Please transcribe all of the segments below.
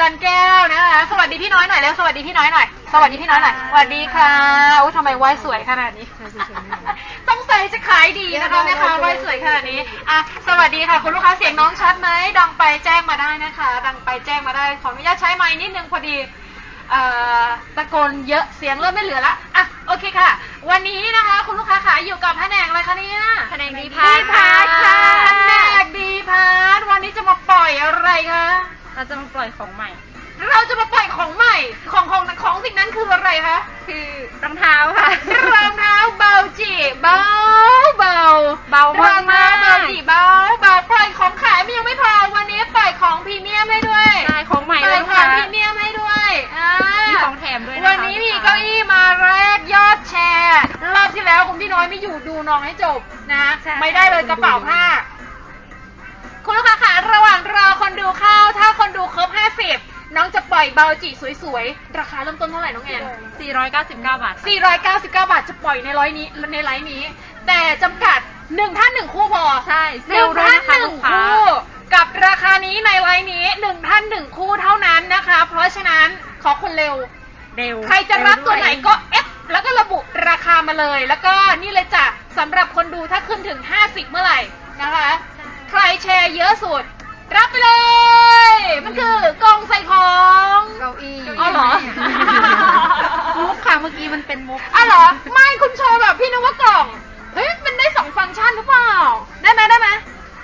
จันแก้วนะคะ สวัสดีพี่น้อยหน่อยแล้วสวัสดีพี่น้อยหน่อย สวัสดีพี่น้อยหน่อย สวัสดีค่ะอุ้ยทำไมไหว้สวยขนาดนี้ต้องใส่จะขายดีนะคะแม่ค้าไหว้สวยขนาดนี้ อะ สวัสดีค่ะ คุณลูกค้าเสียงน้องชัดไหม ดังไปแจ้งมาได้นะคะ ดังไปแจ้งมาได้ ขออนุญาตใช้ไม้นิดนึงพอดีเอ่อตะโกนเยอะ เสียงเริ่มไม่เหลือละ อะ โอเคค่ะ วันนี้นะคะ คุณลูกค้าขายอยู่กับแผนกอะไรคะเนี่ยแผนกดีดีพาร์ทพาร์ทค่ะค่ะแผนกดีพาร์ทวันนี้จะมาปล่อยอะไรคะ เราจะมาปล่อยของใหม่ เราจะมาปล่อยของใหม่ ของของของสิ่งนั้นคืออะไรคะ คือรองเท้าค่ะ รองเท้าเบาจีเบาเบาเบามากๆรองเท้เบาจีเบาเบาปล่อยของขายไม่ยังไม่พอวันนี้ปล่อยของพรีเมียมให้ด้วยใช่ของใหม่ปเลล่อยยขค่ะองพรีเมียมให้ด้วยอ่า มีของแถมด้วยนะคะ วันนี้มีเก้าอี้มาแรกยอดแชร์ รอบที่แล้วคุณพี่น้อยไม่อยู่ดูน้องให้จบนะ ใช่ไม่ได้เลยกระเป๋าผ้าคุณลูกค้าคะ ระหว่างรอคนดูเข้า ถ้าคนดูครบ 50 น้องจะปล่อยเบาจีสวยๆ ราคาเริ่มต้นเท่าไหร่น้องแอน 499 บาทค่ะ499 บาทจะปล่อยในร้อยนี้ในไลน์นี้ แต่จำกัดหนึ่งท่านหนึ่งคู่พอใช่หเซลนึ่งล์ด้วยท่านนะคะหนึ่ลูงกค้า คู่ กับราคานี้ในไลน์นี้หนึ่งท่านหนึ่งคู่เท่านั้นนะคะ เพราะฉะนั้นขอคนเร็ว เร็วใครจะรับตัวไหนก็เเอฟแล้วก็ระบุราคามาเลย แล้วก็นี่เลยจ้ะสำหรับคนดูถ้าขึ้นถึง 50 เมื่อไหร่นะคะ ใครแชร์เยอะสุด รับไปเลย มันคือกล่องใส่ของเก้าอี้อ๋อเหรอ มุกค่ะเมื่อกี้มันเป็นมุกอ๋อเหรอ ไม่คุณโชว์แบบพี่นึกว่ากล่อง เฮ้ย มันได้สองฟังก์ชันหรือเปล่า ได้ไหมได้ไหม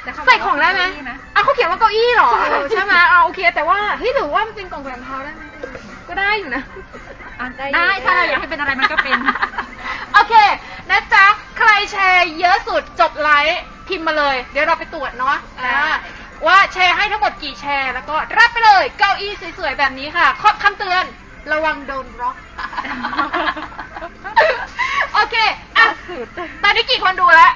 แต่เขาบกใส่ของได้ไหมว่าเก้าอี้นะอะเขาเขียนว่าเก้าอี้เหรอใช่เออใช่ไหมอะโอเค แต่ว่าเฮ้ยหรือว่ามันเป็นกล่องใส่รองเท้าได้ไหมก็ได้อยู่นะ อะได้ถ้าเราอยากให้เป็นอะไรมันก็เป็น โอเค นะจ๊ะ ใครแชร์เยอะสุดจบไลฟ์พิมพ์มาเลย เดี๋ยวเราไปตรวจเนาะได้อ่า ว่าแชร์ให้ทั้งหมดกี่แชร์ แล้วก็รับไปเลยเก้าอี้สวยๆแบบนี้ค่ะข้อคำเตือนระวังโดนบล็อก โอเคอะสุดตอนนี้กี่คนดูแล้ว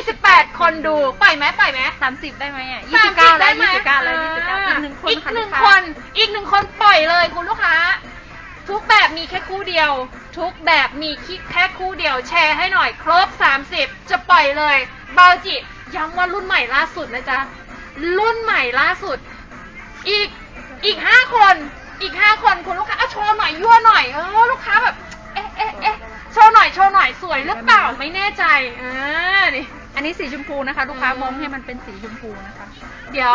28คนดูปล่อยไหมปล่อยไหม สามสิบได้ไหมอะสามยี่สิบสิบเก้าได้แล้วไหมยี่สิบเก้าแล้วยี่สิบเก้าอีกหนึ่งคนอีกค่ะหนึ่งลูกคค้านอีกหนึ่งคนปล่อยเลยคุณลูกค้า ทุกแบบมีแค่คู่เดียว ทุกแบบมีแค่คู่เดียวแชร์ให้หน่อยครบ 30 จะปล่อยเลยเบาจิย้ำว่ารุ่นใหม่ล่าสุดนะจ๊ะ รุ่นใหม่ล่าสุด อีกอีกห้าคนอีกห้าคนคุณลูกค้าเอาโชว์หน่อยยั่วหน่อยเออลูกค้าแบบเอ๊ะเอ๊ะเอ๊ะโชว์หน่อยโชว์หน่อยสวยหรือเปล่าไม่แน่ใจอ่านี่อันนี้สีชมพูนะคะ ลูกค้าอืมมองให้มันเป็นสีชมพูนะคะ เดี๋ยว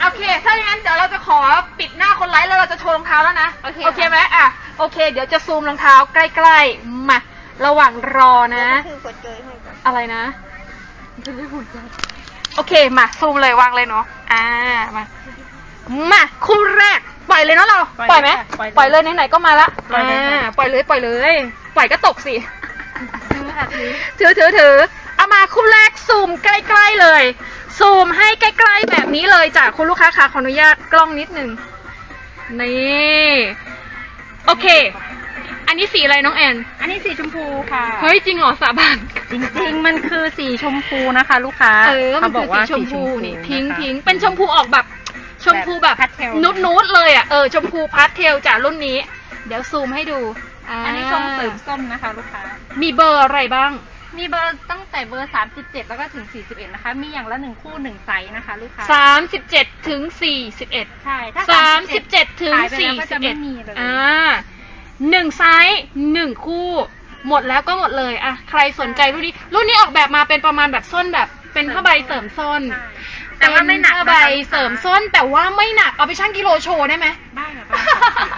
โอเค ถ้าอย่างนั้นเดี๋ยวเราจะขอปิดหน้าคนไลฟ์แล้วเราจะโชว์รองเท้าแล้วนะโอเคโอเคไหมอะโอเค เดี๋ยวจะซูมรองเท้าใกล้ๆมาระหว่างรอนะคือหัวใจให้ก่อนอะไรนะ โอเค มาซูมเลยวางเลยเนาะอ่ามามาคู่แรก ปล่อยเลยเนาะเราปปล่ล่ออยยไหมเลยค่ะปล่อยเลยปล่อยเลยไหนๆก็มาละปล่อยเลยค่ะอ่าปล่อยเลยปล่อยเลย ปล่อยก็ตกสิค่ะถือถือถือถือเอามาคู่แรกซูมใกล้ๆเลย ซูมให้ใกล้ๆแบบนี้เลยจ้ะคุณลูกค้าค่ะขออนุญาตกล้องนิดนึงนี่โอเคอั นนี้สีอะไรน้องแอน อันนี้สีชมพูค่ะ เฮ้ยจริงเหรอสาบาน จริงๆ มันคือสีชมพูนะคะ ลูกค้าเออมันคือสีชมพูนี่พิงค์พิงค์เป็นชมพูออกแบบชมพูแบบพาสเทลนุดนุดๆเลยอะเออชมพูพาสเทลจากรุ่นนี้ เดี๋ยวซูมให้ดูาอันนี้ชมเสริมส้มนะคะ ลูกค้า มีเบอร์อะไรบ้าง มีเบอร์ตั้งแต่เบอร์ 37 แล้วก็ถึง 41 นะคะ มีอย่างละหนึ่งคู่หนึ่งไซส์นะคะ ลูกค้าสามสิบเจ็ดถึงสี่สิบเอ็ดใช่ ถ้าสามสิบเจ็ดถึงขายไปแล้วสี่ก็สิจะบไม่เอ็ดมีเลยอ่า หนึ่งไซส์หนึ่งคู่ หมดแล้วก็หมดเลยอะใครสนใจรุ่นนี้ รุ่นนี้ออกแบบมาเป็นประมาณแบบส้นแบบเป็นผ้าใบเสริมส้นใช่แต่ว่าไม่หนักเป็นะผ้าคะใบเสริมส้น แต่ว่าไม่หนักเอาไปชั่งกิโลโชว์ได้ไหมได้ค่ะได้ค่ะ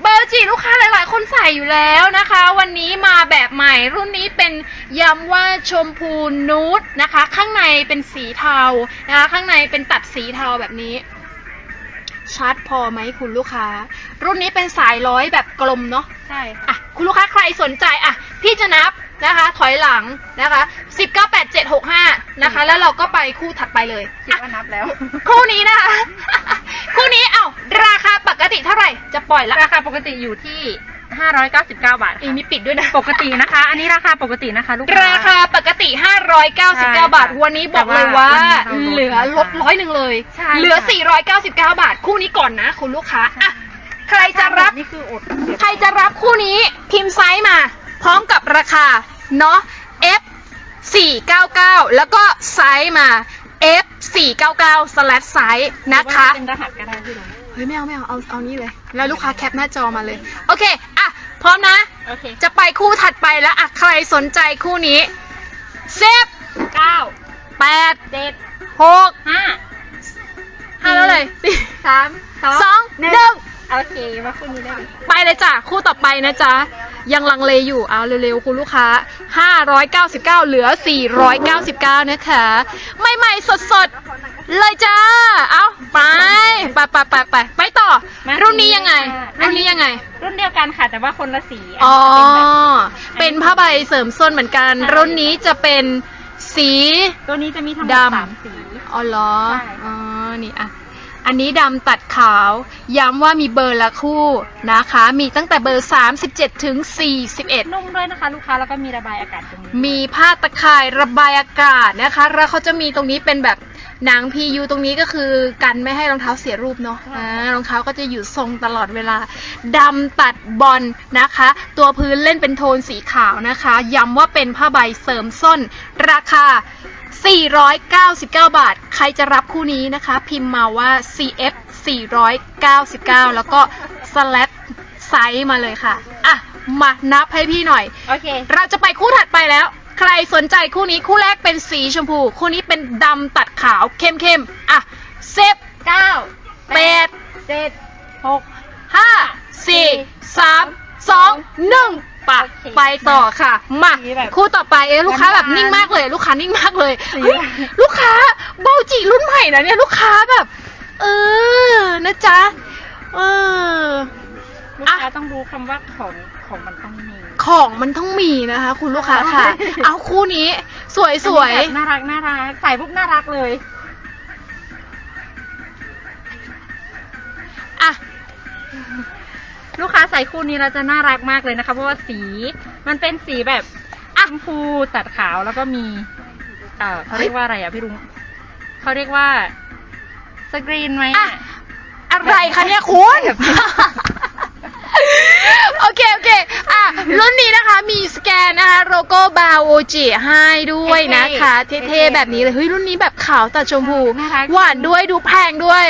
เบอร์จีลูกค้าหลาย ๆ คนใส่อยู่แล้วนะคะ วันนี้มาแบบใหม่รุ่นนี้เป็นย้ำว่าชมพูนูดนะคะ ข้างในเป็นสีเทานะคะ ข้างในเป็นตัดสีเทาแบบนี้ ชัดพอไหมคุณลูกค้า รุ่นนี้เป็นสายร้อยแบบกลมเนาะใช่ค่ะอะคุณลูกค้าใครสนใจอะพี่จะนับนะคะ ถอยหลังนะคะ10 9 8 7 6 5นะคะ แล้วเราก็ไปคู่ถัดไปเลยคิดว่านับแล้ว คู่นี้นะคะ คู่นี้เอ้าราคาปกติเท่าไหร่จะปล่อยละ ราคาปกติอยู่ที่ 599 บาทอีมีปิดด้วยนะ ปกตินะคะ อันนี้ราคาปกตินะคะลูกค้าราคาปกติ 599 บาท วันนี้บอกเลยว่าแต่ว่าวันนี้เราลดเหลือลดร้อยหนึ่งเลยใช่เหลือค่ะ499 บาท คู่นี้ก่อนนะ คุณลูกค้าอะใครจะรับนี่คืออดใครจะรับคู่นี้พิมพ์ไซส์มา พร้อมกับราคา เนาะ F 499 แล้วก็ไซส์มา F 499 slash ไซส์นะคะเป็นรหัสก็ได้พี่ลุงเฮ้ยไม่เอาไม่เอาเอาเอานี้เลย แล้วลูกค้าแคปหน้าจอมาเลย โอเค อะ พร้อมนะ โอเคจะไปคู่ถัดไปแล้วอะใครสนใจคู่นี้เซฟเก้าแปดเจ็ดหกห้าห้าแล้วเลยสี่สามสองสองหนึ่งโอเคมาคู่นี้ได้เลยไปเลยจ้ะ คู่ต่อไปนะจ๊ะ ยังลังเลอยู่เอาเร็วๆ คุณลูกค้า 599 เหลือ 499 นะคะ ใหม่ๆ สดๆ เลยจ้า เอาไปไปไปไปไปไปต่อ มารุ่นนี้ยังไงค่ะรุ่นนี้ยังไง รุ่นเดียวกันค่ะ แต่ว่าคนละสีอ๋อ เป็เป็นนแบบผ้าใบเสริมส้นเหมือนกันใช่รุ่นนี้จะเป็นสี ตัวนี้จะมีทั้งหมดดำ สามสี อ๋อเหรอ ใช่ อ๋อ นี่อะ อันนี้ดำตัดขาว ย้ำว่ามีเบอร์ละคู่นะคะ มีตั้งแต่เบอร์ 37 ถึง 41 นุ่มด้วยนะคะ ลูกค้าแล้วก็มีระบายอากาศตรงนี้มีผ้าตะข่ายระบายอากาศนะคะ แล้วเขาจะมีตรงนี้เป็นแบบ หนัง PU ตรงนี้ก็คือกันไม่ให้รองเท้าเสียรูปเนาะใช่อ่ารองเท้าก็จะอยู่ทรงตลอดเวลาดำตัดบอลนะคะ ตัวพื้นเล่นเป็นโทนสีขาวนะคะ ย้ำว่าเป็นผ้าใบเสริมส้น ราคา 499 บาท ใครจะรับคู่นี้นะคะ พิมพ์มาว่า CF 499 แล้วก็ slash ไซส์มาเลยค่ะ อะ มานับให้พี่หน่อย โอเค เราจะไปคู่ถัดไปแล้ว ใครสนใจคู่นี้คู่แรกเป็นสีชมพู คู่นี้เป็นดำตัดขาวเข้มๆอะเซฟเก้าแปดเจ็ดหก ห้าสี่สามสองหนึ่งปะโอเคไปต่อค่ะ มาสีแบบคู่ต่อไปเอ๊ะลูกค้าแบบหวานๆนิ่งมากเลย ลูกค้านิ่งมากเลยสีเฮ้ยลูกค้าเบาจีรุ่นใหม่นะเนี่ยลูกค้าแบบ เออนะจ๊ะเออ ลูกค้าต้องรู้คำว่าของของมันต้องมี ของมันต้องมีนะคะ คุณลูกค้าค่ะใช่เอาคู่นี้ สวยสวยอันนี้แบบน่ารักน่ารักใส่ปุ๊บน่ารักเลยๆอะลูกค้าใส่คู่นี้เราจะน่ารักมากเลยนะคะ เพราะว่าสีมันเป็นสีแบบชมพูตัดขาวแล้วก็มี เอ่อเขาเรียกว่าอะไรอะพี่ลุงเขาเรียกว่าสกรีนไหมอะอะอะไรคะเนี่ยคุณ โอเคโอเค อะ รุ่นนี้นะคะ มีสแกนนะคะ โลโก้บาวโอ จิให้ด้วยนะคะเท่ๆแบบนี้เลยเฮ้ยรุ่นนี้แบบขาวตัดชมพูน่ารัก หวานด้วยดูแพงด้วย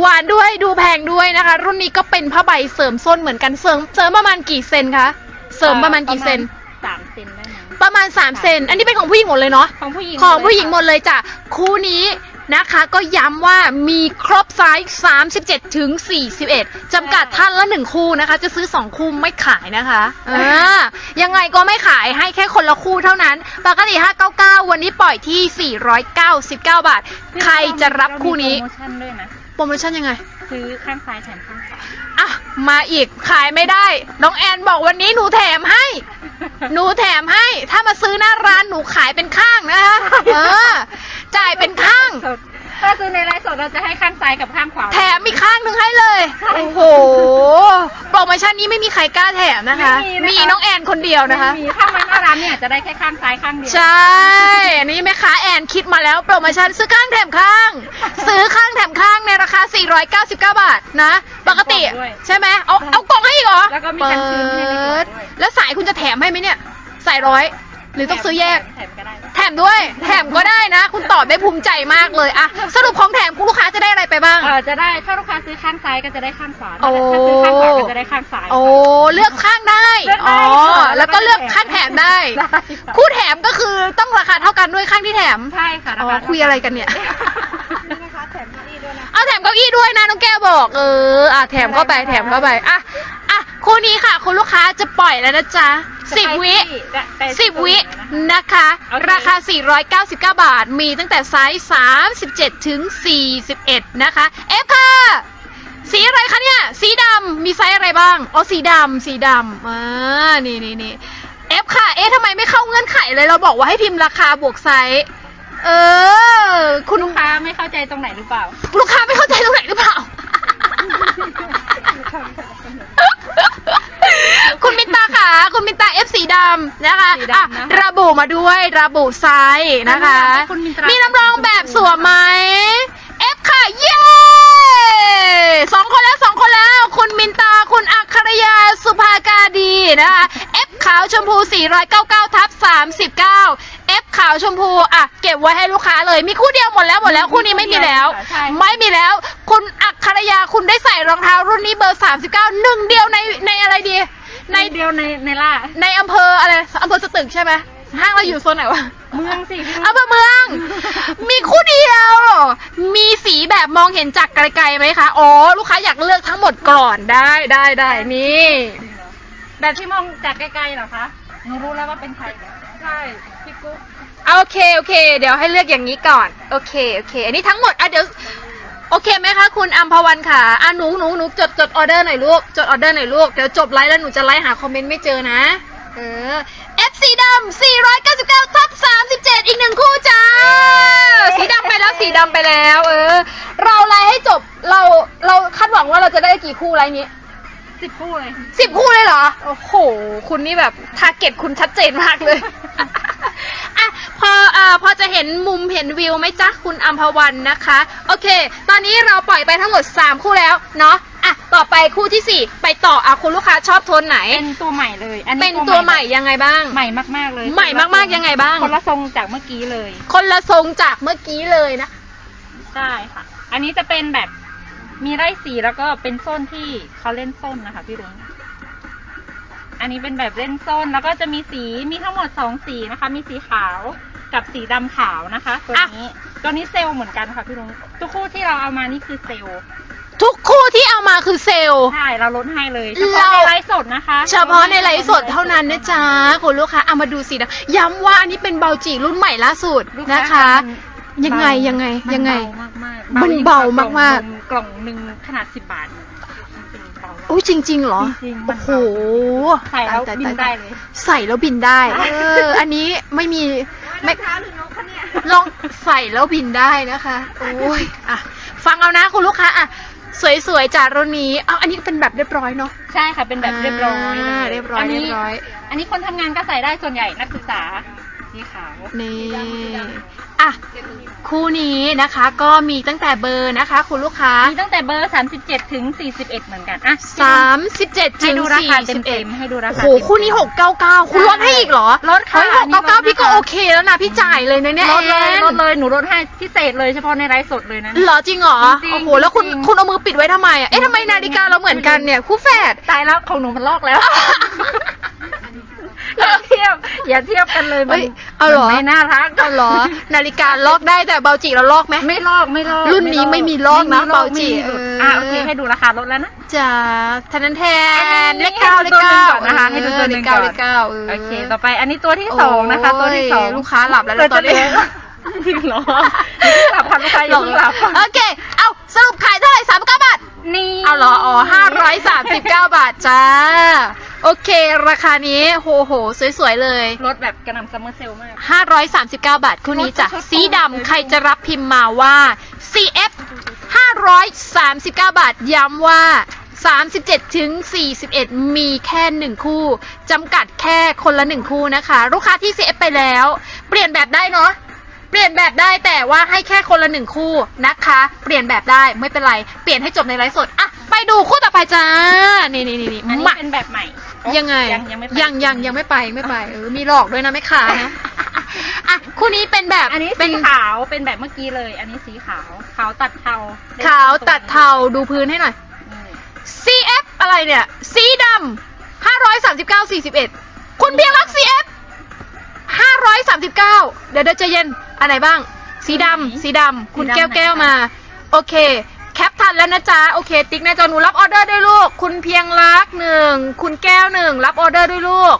หวานด้วยดูแพงด้วยนะคะ รุ่นนี้ก็เป็นผ้าใบเสริมส้นเหมือนกันเสริมเสริมประมาณกี่เซนคะเสริมประมาณกี่เซน สามเซนได้ไหมประมาณ3เซนอันนี้เป็นของผู้หญิงหมดเลยเนาะของผู้หญิงของผู้หญิงหมดเลยจ้ะคู่นี้ นะคะ ก็ย้ำว่ามีครบไซส์37 ถึง 41จำกัดท่านละ 1 คู่นะคะ จะซื้อ 2 คู่ไม่ขายนะคะอ่ายังไงก็ไม่ขายให้แค่คนละคู่เท่านั้น ปกติ 599 วันนี้ปล่อยที่ 499 บาท ใครจะรับคู่นี้ โปรโมชั่นด้วยนะ โปรโมชั่นยังไง ซื้อข้างซ้ายแถมข้างขวาอะ มาอีกขายไม่ได้ น้องแอนบอกวันนี้หนูแถมให้ หนูแถมให้ ถ้ามาซื้อหน้าร้านหนูขายเป็นข้างนะคะ เออ จ่ายเป็นข้างสดถ้าซื้อในไลฟ์สดเราจะให้ข้างซ้ายกับข้างขวาแถมอีกข้างหนึ่งให้เลย โอ้โห โปรโมชั่นนี้ไม่มีใครกล้าแถมนะคะ มีน้องแอนคนเดียวนะคะ มีถ้ามาหน้าร้านเนี่ยจะได้แค่ข้างซ้ายข้างเดียว ใช่อันนี้แม่ค้าแอนคิดมาแล้วโปรโมชั่นซื้อข้างแถมข้าง ซื้อข้างแถมข้างในราคา 499 บาทนะ ปกติใช่ไหมเอาเอากล่องให้อีกเหรอแล้วก็มีกันชื้นให้ในกล่องเปิดด้วยแล้วสายคุณจะแถมให้ไหมเนี่ย สายร้อย หรือต้องซื้อแยก แถมก็ได้แถมด้วย แถมก็ได้นะ คุณตอบได้ภูมิใจมากเลยอะสรุปของแถมคุณลูกค้าจะได้อะไรไปบ้าง เออจะได้ถ้าลูกค้าซื้อข้างซ้ายก็จะได้ข้างขวาโอ้ถ้าซื้อข้างขวาก็จะได้ข้างซ้าย โอ้เลือกข้างได้เลือกได้อ๋อค่ะแล้วก็เลือกข้างแถมได้ได้ค่ะคู่แถมก็คือต้องราคาเท่ากันด้วยข้างที่แถมใช่ค่ะอ๋อราาคุยอะไรกันเนี่ยนะคะแถมที่ด้วยนะเอาแถมเก้าอี้ด้วยนะน้องแก้วบอกเอออะแถมเข้าไปแถมเข้าไปอะอะ คู่นี้ค่ะ คุณลูกค้าจะปล่อยแล้วนะจ๊ะสิบวิสิบวินะคะโอเคราคา 499 บาท มีตั้งแต่ไซส์37 ถึง 41 นะคะ เอฟค่ะ สีอะไรคะเนี่ย สีดำมีไซส์อะไรบ้าง อ๋อ สีดำสีดำอ่านี่นี่นี่เอฟค่ะ เอ๊ะทำไมไม่เข้าเงื่อนไขเลย เราบอกว่าให้พิมพ์ราคาบวกไซส์เออ คุคุณณลูกค้าไม่เข้าใจตรงไหนหรือเปล่า ลูกค้าไม่เข้าใจตรงไหนหรือเปล่า คุณมินตาค่ะ คุณมินตา F สีดำนะคะสีดำนะอะระบุมาด้วยระบุไซส์นะคะมี มีน้ำรองแบบสวมไหม F ค่ะ เย้สองคนแล้ว แล้ว คุณมินตาคุณอัครยาสุภากาดีนะคะ F ขาวชมพู 499ทับ39 F ขาวชมพูอะเก็บไว้ให้ลูกค้าเลย มีคู่เดียวหมดแล้วหมดแล้วคู่นี้ไม่มีแล้ว ใช่ ไม่มีแล้ว คุณอัครยาคุณได้ใส่รองเท้ารุ่นนี้เบอร์ 39หนึ่งเดียวในในอะไรดี ในในเดียวในในล่า ในอำเภออะไรอำเภอสตึกใช่ไหม ห้างเราอยู่โซนไหนวะ เมืองสิพี่อำเภอเมือง มีคู่เดียว มีสีแบบมองเห็นจากไกลๆไหมคะ อ๋อ ลูกค้าอยากเลือกทั้งหมดก่อน ได้ได้ได้นี่ แบบที่มองจากไกลๆเหรอคะหนูรู้แล้วว่าเป็นใคร ใช่พี่กุ๊กโอเคโอเค เดี๋ยวให้เลือกอย่างนี้ก่อน โอเคโอเค อันนี้ทั้งหมด อะเดี๋ยว โอเคไหมคะคุณอัมพวันค่ะ อะหนูหนูหนูจดจดออเดอร์หน่อยลูก จดออเดอร์หน่อยลูก เดี๋ยวจบไลฟ์แล้วหนูจะไลฟ์หาคอมเมนต์ไม่เจอนะ เออ F สีดำ499ทับ37 อีกหนึ่งคู่จ้า สีดำไปแล้ว สีดำไปแล้ว เออ เราไลฟ์ให้จบ เราเราคาดหวังว่าเราจะได้กี่คู่ไลฟ์นี้สิบคู่เลยสิบคู่เลยเหรอ โอ้โห คุณนี่แบบทาร์เก็ตคุณชัดเจนมากเลย อะ พอเอ่อพอจะเห็นมุมเห็นวิวไหมจ๊ะ คุณอัมพวันนะคะ โอเค ตอนนี้เราปล่อยไปทั้งหมด 3 คู่แล้ว เนาะอะ ต่อไปคู่ที่4ไปต่ออะคุณลูกค้าชอบโทนไหน เป็นตัวใหม่เลย อันนี้เป็นตัวใหม่ยังไงบ้าง ใหม่มากๆเลย ใหม่มากๆยังไงบ้าง คนละทรงจากเมื่อกี้เลย คนละทรงจากเมื่อกี้เลยนะใช่ค่ะ อันนี้จะเป็นแบบมีไร่สีแล้วก็เป็นโซนที่เขาเล่นโซนนะคะพี่รุ้งอันนี้เป็นแบบเล่นโซนแล้วก็จะมีสีมีทั้งหมดสองสีนะคะ มีสีขาวกับสีดำขาวนะคะ ตัวนี้ตัวนี้เซลล์เหมือนกันค่ะพี่รุ้งทุกคู่ที่เราเอามานี่คือเซลล์ ทุกคู่ที่เอามาคือเซลล์ ใช่เราลดให้เลยเฉพาะเรา ในไลฟ์สดนะคะเฉพาะในไลฟ์สดเท่านั้นนะจ๊ะคุณลูกค้าเอามาดูสีดำย้ำว่าอันนี้เป็นเบาจีรุ่นใหม่ล่าสุดลูกนะคะ มันยังไงยังไงมันยังไง เบามากมากมันเบามากกล่องหนึ่งขนาดสิบบาทจริงๆเบามากโอ้ยจริง ๆ เหรอ จริงๆมัน โอ้โหเบาใส่แล้วตายบินตายได้เลย ใส่แล้วบินได้ ใช่ เออ อันนี้ไม่มีไม่เท้าหรือนกคะเนี่ยลองใส่แล้วบินได้นะคะ โอ้ย อะ ฟังเอานะคุณลูกค้าอะ สวยๆจากรุ่นนี้เอาอันนี้เป็นแบบเรียบร้อยเนาะ ใช่ค่ะ เป็นแบบเรียบร้อยลอ่าเรียบร้อยนนี้เรียบร้อย อันนี้คนทำงานก็ใส่ได้ส่วนใหญ่นักศึกษาสีขาว นี่ อะคู่นี้นะคะก็มีตั้งแต่เบอร์นะคะ คุณลูกค้า มีตั้งแต่เบอร์ 37 ถึง 41 เหมือนกันอะสามสิบเจ็ดให้ถึงดูราสี่คาสิบเอ็เต็ดมๆให้ดูราโอ้คาโหคู่นี้หกเก้าเก้าคุณลดให้อีกเหรอลดค่ะหกเก้าเก้าอันนี้ลดนะคะพี่ก็โอเคแล้วนะ พี่จ่ายเลยนะเนี่ยลดเลยแอนลดเลยหนูลดให้พิเศษเลยเฉพาะในไลฟ์สดเลยนะ เหรอจริงเหรอ จริงๆโอ้โห แล้วคุณจริงๆ คุณเอามือปิดไว้ทำไมอะ เอ๊ะทำไมนาฬิกาเราเหมือนกันเนี่ย คู่แฝด ตายแล้วของหนูมันลอกแล้วอ ย่าเทียบ อย่าเทียบกันเลยมัเฮ้ยเอาเหรอ มันไม่น่ารักเอาเหรอ นาฬิกาลอกได้แต่เบาจิเราลอกไหม ไม่ลอกไม่ลอกรุ่นนี้ไม่มีลอกนะไม่มีเบาจิไม่มีหลุดเอออ่ อะโอเคให้ดูราคาลดแล้วนะ จ้าทันนันแทนอันนี้เลขเก้าเลขเก้าให้ดูตัวหนึ่งก่อนนะคะให้ดูตัวหนึ่งเลขเก้าก่อนเลขเก้าเออโอเค ต่อไปอันนี้ตัวที่สองนะคะ ตัวที่สองโอ้ยลูกค้าหลับแล้วนะตอนนี้ จริงเหรออย่าเพิ่งหลับค่ะลูกค้าอย่าเพิ่งหลับโอเค เอาสรุปขายเท่าไหร่สามเก้าบาท นี่ เอาเหรออ๋อห้าร้อยสามสิบเก้าบาทจ้า โอเค ราคานี้โหโห สวยๆเลยลดแบบกระหน่ำซัมเมอร์เซลมาก 539 บาทคู่นี้จ้ะลดชุดสีเลยดำใครจะรับพิมพ์มาว่า CF 539 บาทย้ำว่า 37 ถึง 41 มีแค่หนึ่งคู่จำกัดแค่คนละหนึ่งคู่นะคะ ลูกค้าที่ CF ไปแล้ว เปลี่ยนแบบได้เนาะ เปลี่ยนแบบได้แต่ว่าให้แค่คนละหนึ่งคู่นะคะ เปลี่ยนแบบได้ไม่เป็นไร เปลี่ยนให้จบในไลฟ์สดอะไปดูคู่ต่อไปจ้า นี่นี่นี่นี่อันนี้มาเป็นแบบใหม่ยังไง ยังยังไม่ไปยังยังยังไม่ไปไม่ไปเออมีหลอกด้วยนะแม่ค้านะอะคู่นี้เป็นแบบอันนี้เป็สีนขาวเป็นแบบเมื่อกี้เลย อันนี้สีขาวขาวตัดเทาขาวตัดเทาดูพื้นให้หน่อย นี่ CF อะไรเนี่ย สีดำ539 41 คุณเพียงรัก CF 539 เดี๋ยวเดี๋ยวใจะเย็น อันไหนบ้าง สีดำสีดำคุณแก้วแก้วมา โอเค แคปทันแล้วนะจ๊ะ โอเค ติ๊กหน้าจอหนูรับออเดอร์ด้วยลูก คุณเพียงรักหนึ่ง คุณแก้วหนึ่ง รับออเดอร์ด้วยลูก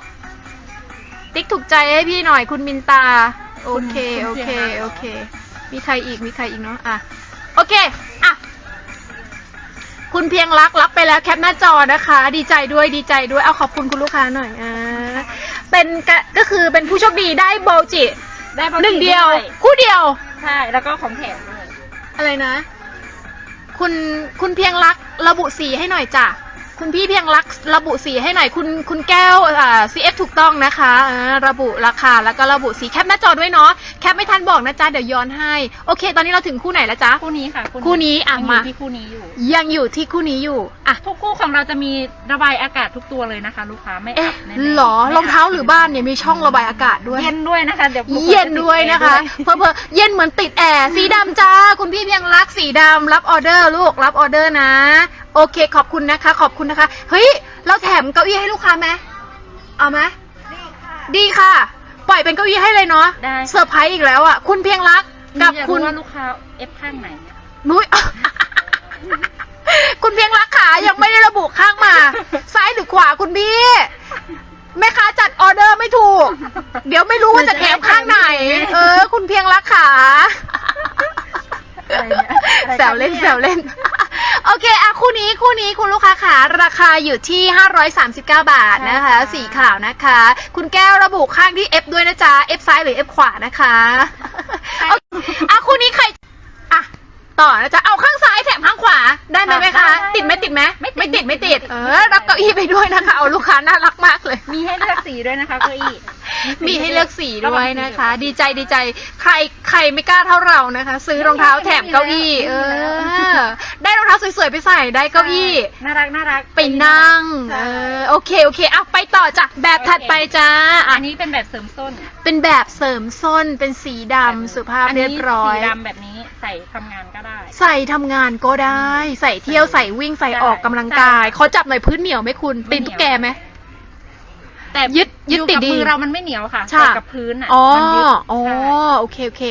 ติ๊กถูกใจให้พี่หน่อย คุณมินตา โอเคโอเคโอเค มีใครอีก มีใครอีกเนาะ อะ โอเค อะ คุณเพียงรักรับไปแล้วแคปหน้าจอนะคะ ดีใจด้วย ดีใจด้วย เอาขอบคุณคุณลูกค้าหน่อย อ่า เป็นกะก็คือเป็นผู้โชคดีได้โบจิได้บอลหนึ่งเดียวด้วยคู่เดียว ใช่ แล้วก็ของแถมด้วยอะไรนะ คุณคุณเพียงรักระบุสีให้หน่อยจ้ะ คุณพี่เพียงรักระบุสีให้หน่อยคุณคุณแก้วอ่า CF ถูกต้องนะคะอ่าระบุราคาแล้วก็ระบุสีแคปหน้าจอด้วยเนาะแคปไม่ทันบอกนะจ๊ะเดี๋ยวย้อนให้ โอเค ตอนนี้เราถึงคู่ไหนแล้วจ๊ะ คู่นี้ค่ะคู่นี้อะยังมายู่ที่คู่นี้อยู่ ยังอยู่ที่คู่นี้อยู่อะทุกคู่ของเราจะมีระบายอากาศทุกตัวเลยนะคะ ลูกค้าไม่อัเอ๊ะบแน่ๆหรอไม่รองเท้าหรือบ้านเนี่ยมีช่องระบายอากาศด้วย เย็นด้วยนะคะ เดี๋ยวลูกค้าเย็นด้วยนะคะจติดแอร์เพอเพอๆเย็นเหมือนติดแอร์สีดำจ้า คุณพี่เพียงรักสีดำรับออเดอร์ลูกรับออเดอร์นะ โอเค ขอบคุณนะคะ ขอบคุณนะคะ เฮ้ย เราแถมเก้าอี้ให้ลูกค้าไหมเอาไหมดีค่ะ ปล่อยเป็นเก้าอี้ให้เลยเนาะได้ เซอร์ไพรส์อีกแล้วอะ คุณเพียงรักกับอยาคุณรู้ว่าลูกค้าเอฟข้างไหนเนี่ยนุ้ย คุณเพียงรักขายังไม่ได้ระบุข้างมา ซ้ายหรือขวาคุณพี่ แม่ค้าจัดออเดอร์ไม่ถูก เดี๋ยวไม่รู้ว่าจะแถมข้างไหน เออ คุณเพียงรักขาอะไรเนี่ยอะไรแซวเล่นกันเนี่ยแซวเล่น โอเคอะคู่นี้คู่นี้คุณลูกค้าขาราคาอยู่ที่ 539 บาทนะคะ สีขาวนะคะ คุณแก้วระบุข้างที่ F ด้วยนะจ๊ะ F ซ้ายหรือ F ขวานะคะโอเคอะคู่นี้ใครอะต่อนะจ๊ะเอาข้างซ้ายแถมข้างขวาได้ไหมไหมคะติดไหมติดไหมไม่ติด ไม่ติด เออ รับเก้าอี้ไปด้วยนะคะ เอาลูกค้าน่ารักมากเลย มีให้เลือกสีด้วยนะคะเก้าอี้ มีให้เลือกสีด้วยนะคะ ดีใจดีใจ ใครใครไม่กล้าเท่าเรานะคะ ซื้อรองเท้าแถมเก้าอี้ เออ ได้รองเท้าสวยๆไปใส่ได้เก้าอี้น่ารักน่ารักไปนั่งใช่เออโอเคโอเคเอาไปต่อจากแบบถัดไปจ้าอะอันนี้เป็นแบบเสริมส้น เป็นแบบเสริมส้นเป็นสีดำสุภาพเรียบร้อยนนี้สีดำแบบนี้ใส่ทำงานก็ได้ ใส่ทำงานก็ได้ ใส่เที่ยวใส่วิ่งใส่ออกกำลังกายใช่ขอจับหน่อยพื้นเหนียวไหมคุณไม่ตีนเหนีตุ๊ยวกแกไหม แต่ยึดยึดติดกับดีมือเรามันไม่เหนียวค่ะใช่แต่กับพื้นอะอ๋อมันยึดอ๋อใช่โอเคโอเค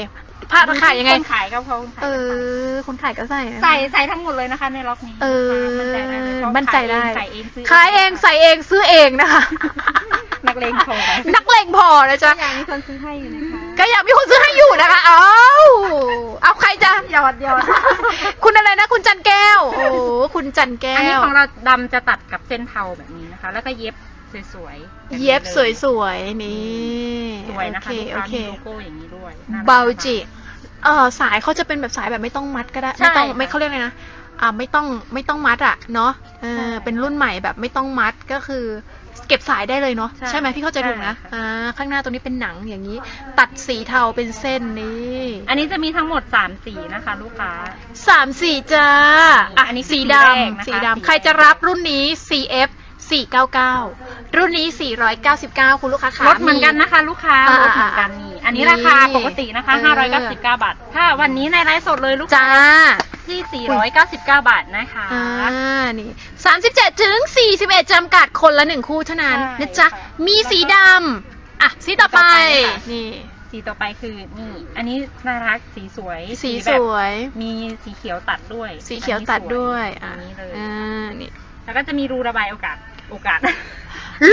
ผ้าตะข่ายยังไงคนขายก็เพราะคนขายเออ คนขายก็ใส่นะใส่ใส่ทั้งหมดเลยนะคะในล็อกนี้เออมั่นใจได้เลยเพราะมั่นใจได้ขายเองซื้อขายเองใส่เองซื้อเองนะคะ นักเลงโชว์นักเลงพอนะจ๊ะอย่างนี้คนซื้อให้อยู่นะคะก็อยากมีคนซื้อให้อยู่นะคะเอ้าเอาใครจะยอดยอดคุณอะไรนะ คุณจันแก้วโอ้คุณจันแก้อันนี้วของเราดำจะตัดกับเส้นเทาแบบนี้นะคะ แล้วก็เย็บ สวยๆแบบนี้เย็บลสวยๆนี่สวยนะคะโอเคลูกโอค้าเคมีโลโก้อย่างนี้ด้วยน่รักเบาจิเออสายเขาจะเป็นแบบสายแบบไม่ต้องมัดก็ได้ใช่ไม่ต้องค่ะไม่เขาเรียกอะไรนะอ่าไม่ต้องไม่ต้องมัดอะเนาะเออใช่เป็นรุ่นใหม่แบบไม่ต้องมัดก็คือ เก็บสายได้เลยเนาะใช่ใช่ไหมพี่เข้าใจถูกนะใช่ค่ะอ่าข้างหน้าตรงนี้เป็นหนังอย่างนี้ ตัดสีเทาเป็นเส้นนี่อันนี้จะมีทั้งหมดสามสีนะคะ ลูกค้าสามสีจ้าอะอันนี้คือสีสีดแรกนะคะำสีสีแรกดำใครจะรับรุ่นนี้ CF 499 รุ่นนี้ 499 คุณลูกค้าขาลดเหมือนกันนะคะ ลูกค้าอ่าลดเหมือนกันนี่อันนี้นี่ราคาปกตินะคะเออ599 บาท ถ้าวันนี้ในไลฟ์สดเลยลูกค้าจ้าที่ 499 บาทนะคะ อ่า นี่ 37 ถึง 41 จำกัดคนละหนึ่งคู่เท่านั้นใช่นะจ๊ะค่ะมีสีดำ อะ สีต่อไปต่อไปค่ะนี่ สีต่อไปคือนี่ อันนี้น่ารัก สีสวย สีแบสบวย มีสีเขียวตัดด้วย สีเขียวตัดด้วย อัอะนนี้เลยอ่า นี่ แล้วก็จะมีรูระบายโอกาสโอกาส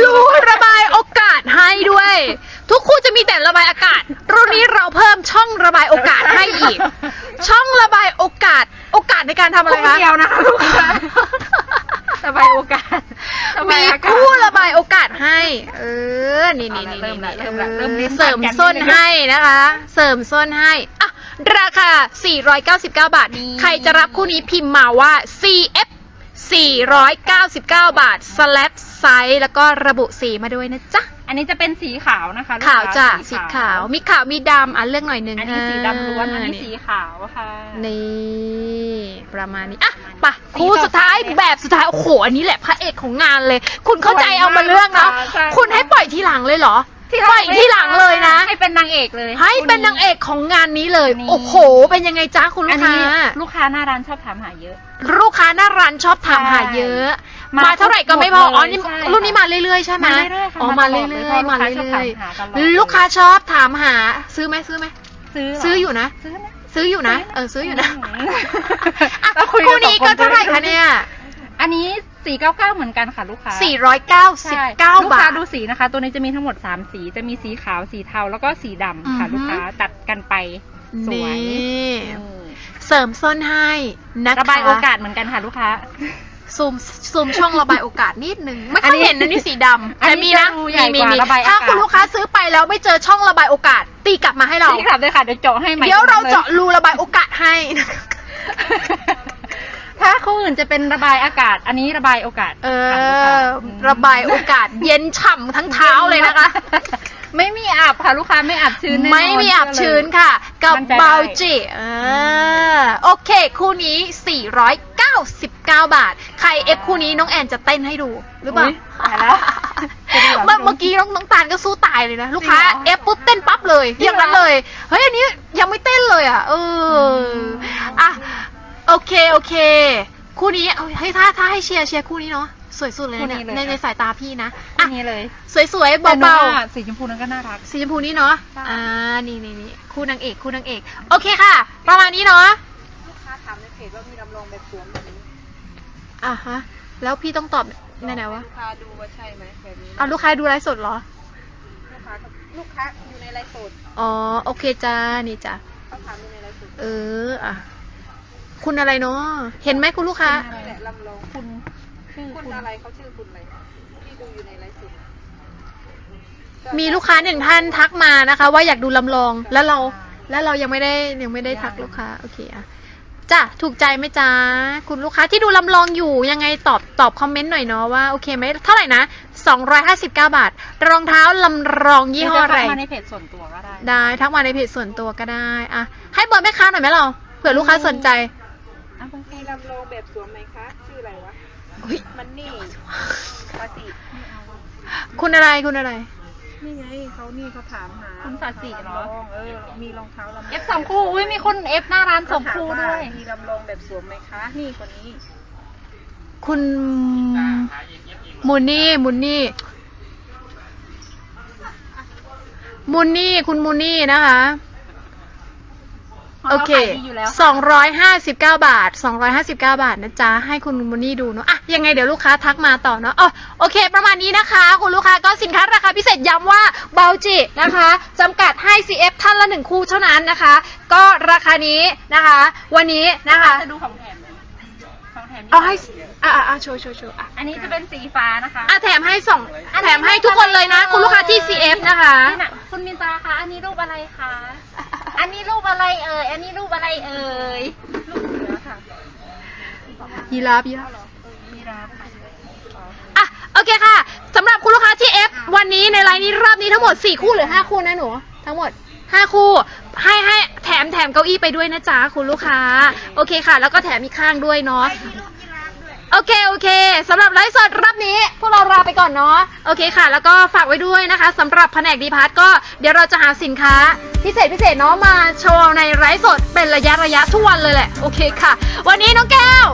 รู้ระบายโอกาสให้ด้วย ทุกคู่จะมีแต่ระบายอากาศรุ่นนี้เราเพิ่มช่องระบายโอกาสให้อีก ช่องระบายโอกาส โอกาสในการทำอะไรคู่คะเดียวนะคะลูกค้าระบายโอกาสระบามียอากาศ คู่ระบายโอกาสให้ เออ นี่นี่เอานี่ละเริ่มละนี่เริ่มละออเริ่มลิ้นเสริมพันกันส้นนิดนึงให้นะคะ เสริมส้นให้อะราคา 499 บาท นี่ ใครจะรับคู่นี้พิมพ์มาว่า CF 499 บาท slash ไซส์แล้วก็ระบุสีมาด้วยนะจ๊ะ อันนี้จะเป็นสีขาวนะคะลูกขาวค้จ้ะสีขาว มีขาวมีดำอะเลือกหน่อยหนึงอันนี้สีดำล้วนอันนี้าสีขาวค่ะ นี่ ประมาณนี้ อะไปะสีคู่สุดท้ายต่อไปแบบสุดท้ายโอ้โหอันนี้แหละพระเอกของงานเลย คุณเข้าใจเอามาเรื่องเนาะใช่ คุณให้ปล่อยทีหลังเลยเหรอปล่อยทีหลังเลยนะ ให้เป็นนางเอกเลย ให้เป็นนางเอกของงานนี้เลย นี่ โอ้โห เป็นยังไงจ้าคุณอัลูนกนี้ค้าลูกค้าหน้าร้านชอบถามหาเยอะ ลูกค้าหน้าร้านชอบถามหาเยอะ มามาเท่าไหร่ก็ไม่พอหมดเลยอ๋อ นี่ใช่รุ่นนี้มาเรื่อยๆใช่ไหมมาเรื่อยๆค่ะอ๋อ มามาตลเรื่อดอยเลยๆมาเพราะลูกค้าเรื่อยชอบถามหาตลอดเลยๆลูกค้าชอบถามหา ซื้อไหมซื้อไหม ซื้อเหรซื้ออยู่นะ ซื้อไหมซื้ออยู่นะ เออ ซื้ออยู่นะอืมอะเราคุยกันคู่นี้สองคน ก็เท่าไหร่คะเนี่ย อันนี้ 499 เหมือนกันค่ะลูกค้า499ใช่ลูกบาค้าท ดูสีนะคะ ตัวนี้จะมีทั้งหมด 3 สี จะมีสีขาว สีเทา แล้วก็สีดำค่ะ อือฮึ ลูกค้าตัดกันไป สวย นี่ อืม เสริมส้นให้นะคะระบายโอกาสเหมือนกันค่ะลูกค้า ซูมซูมช่องระบายโอกาสนิดนึงไม่อัค่นอยนี้เห็นนะนี่สีดำอันแต่นี้มีนะจะดูใหญ่มีกว่ามีระบายอากาศถ้าคุณลูกค้าซื้อไปแล้วไม่เจอช่องระบายโอกาส ตีกลับมาให้เรานี่กลับเลยค่ะเดี๋ยวเจาะให้ใหม่เดี๋ยวเราลเจาะรูระบายโอกาสให้ถ้าคู่อื่นจะเป็นระบายอากาศ อันนี้ระบายโอกาส เอค่ะลูกค้าอระบายโอกาส เย็นฉ่ำทั้งเท้าเลยนะคะ ไม่มีอับค่ะลูกค้าไม่อับชื้นแน่นอนไม่มีอับชื้นค่ะ กับมั่นใจได้เบลจิเออโอเค คู่นี้ 499 บาท ใครเอฟคู่นี้น้องแอนจะเต้นให้ดูหรือเปล่าอุ๊ยตายแล้วจะดีเหรอเมื่อเมื่อกี้น้องน้องตาลก็สู้ตายเลยนะ ลูกค้าจริงเหรอเอฟปุ๊บเต้นปั๊บเลยจริงเหรออย่างนั้นเลยเฮ้ยอันนี้ยังไม่เต้นเลยอะเออออะโอเคโอเค คู่นี้เอาให้ถ้าถ้าให้เชียร์เชียร์คู่นี้เนาะ สวยสุดเลยคู่นะนี้เลยในในสายตาพี่นะอัอะนนี้เลยสวยๆแต่หนูเบาว่าสีชมพูนั้นก็น่ารัก ๆสีชมพูนี่เนาะใช่ อ่านี่นี่นี่คู่นางเอกคู่นางเอก โอเคค่ะ ประมาณนี้เนาะลูกค้าถามในเพจว่ามีลำลองแบบสวมแบบนี้อะฮะแล้วพี่ต้องตอบในไหนวะลูกค้าดูว่าใช่ไหมแบบนี้ เอาลูกค้าดูไลฟ์สดเหรอ ลูกค้าก็ลูกค้าอยู่ในไลฟ์สดอ๋อโอเคจ้านี่จ้าเขาถามอยู่ในไลฟ์สดเอออะคุณอะไรเนาะเห็นไหมคุณลูกค้า นี่แหละลำลองคุณ ชื่อคุคุณณอะไรเขาชื่อคุณอะไรที่ดูอยู่ในไลฟ์สดมีลูกค้าหนึ่งท่านทักมานะคะ ว่าอยากดูลำลองแล้วเรา แล้วเรายังไม่ได้ยังไม่ได้ทักลูกค้าโอเคอะจ้ะถูกใจไหมจ้าคุณลูกค้าที่ดูลำลองอยู่ยังไงตอบตอบคอมเมนต์หน่อยเนาะว่าโอเคไหมเท่าไหร่นะ259 บาท รองเท้าลำลองยี่ห้ออะไรจทักมาในเพจส่วนตัวก็ได้ได้ทักมาในเพจส่วนตัวก็ได้อะให้เบอร์แม่ค้าหน่อยไหมเราเผื่อลูกค้าสนใจ อะคุณมีลำลองแบบสวมไหมคะ ชื่ออะไรวะ อุ๊ยมันนี่ปฏิคุณอะไรคุณอะไร นี่ไงเขานี่เขาถามหาคุณสาสิเหรอ ลำลองเออมีรองเท้าลำลองเอฟสองคู่ อุ้ยมีคนเอฟหน้าร้านสองคู่เขาถามด้วย มีลำลองแบบสวมไหมคะ นี่คนนี้ คุณมูนนี่มูนนี่มูนนี่คุณมูนนี่นะคะ ของโอเราเคขายดีอยู่แล้วสองร้อยห้าสิบเก้าบาทสองร้อยห้าสิบเก้าบาทนะจ๊ะ ให้คุณมูนนี่ดูเนาะ อะ ยังไงเดี๋ยวลูกค้าทักมาต่อเนาะอ๋อโอเค ประมาณนี้นะคะ คุณลูกค้าก็สินค้าราคาพิเศษย้ำว่าเบลจินะคะจำกัดให้ CF ท่านละหนึ่งคู่เท่านั้นนะคะ ก็ราคานี้นะคะ วันนี้นะคะ จะดูของแถมไหมของแถมเอาให้ อะอะอะโชว์โชว์โชว์อะอันนี้จะเป็นสีฟ้านะคะอะแถมให้สองแถมให้ทุกคนเลยนะ คุณลูกค้าที่ CF นะคะ นี่น่ะคุณมินตราคะอันนี้รูปอะไรคะ อันนี้รูปอะไรเอ่ย อันนี้รูปอะไรเอ่ยรูปเสือค่ะยีราฟยีราฟมีราฟอะโอเคค่ะสำหรับคุณลูกค้าที่ F วันนี้ในไลน์นี้รอบนี้ทั้งหมด 4 คู่หรือ 5 คู่นะหนู ทั้งหมด 5 คู่ ให้ให้แถมแถมเก้าอี้ไปด้วยนะจ๊ะคุณลูกค้า โอเคค่ะ แล้วก็แถมอีกข้างด้วยเนาะ โอเค โอเคสำหรับไลฟ์สดรอบนี้ พวกเราลาไปก่อนเนาะโอเคค่ะ แล้วก็ฝากไว้ด้วยนะคะสำหรับแผนกดีพาร์ทก็เดี๋ยวเราจะหาสินค้า พิเศษพิเศษเนาะมาโชว์ในไลฟ์สดเป็นระยะระยะทุกวันเลยแหละ โอเคค่ะ วันนี้น้องแก้ว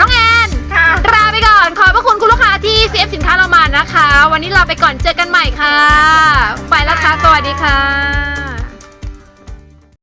น้องแอนค่ะลาไปก่อน ขอบพระคุณคุณลูกค้าที่ CF สินค้าเรามานะคะ วันนี้ลาไปก่อนเจอกันใหม่ค่ะ ไปแล้วค่ะสวัสดีค่ะ